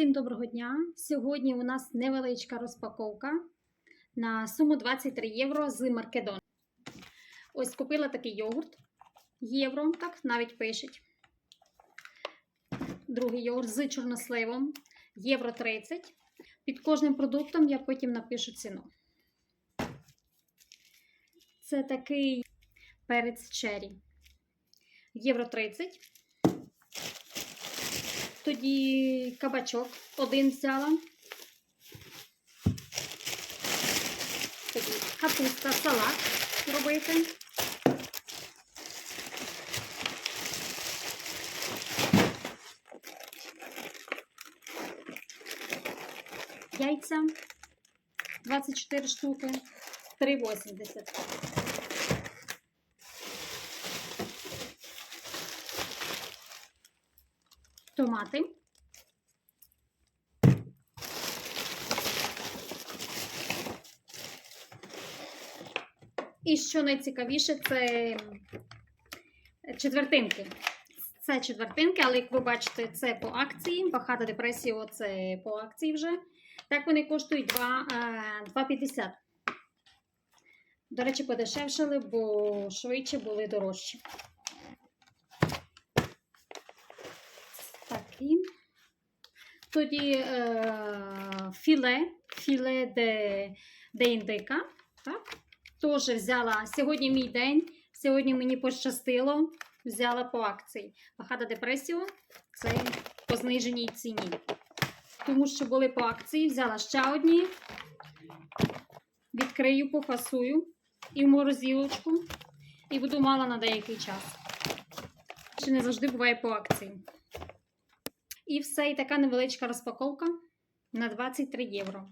Всім доброго дня! Сьогодні у нас невеличка розпаковка на суму 23 євро з Маркедон. Ось купила такий йогурт. Євро, так навіть пишуть. Другий йогурт з чорносливом. Євро 30. Під кожним продуктом я потім напишу ціну. Це такий перець черрі. Євро 30. Тоді кабачок один взяла. Тоді капуста, салат робити. Яйця 24 штуки, 3,80. Томати. І що найцікавіше, це четвертинки. Це четвертинки, але як ви бачите, це по акції. Багато депресіо це по акції вже. Так вони коштують 2, е, 2,50. До речі, подешевшали, бо швидше були дорожчі. Такі. Тоді е, філе, філе де, де індика. Так? Теж взяла сьогодні мій день. Сьогодні мені пощастило. Взяла по акції. Багато депресіо це по зниженій ціні. Тому що були по акції, взяла ще одні. Відкрию, пофасую і в морозилочку. І буду мала на деякий час. Ще не завжди буває по акції. І все, і така невеличка розпаковка на 23 євро.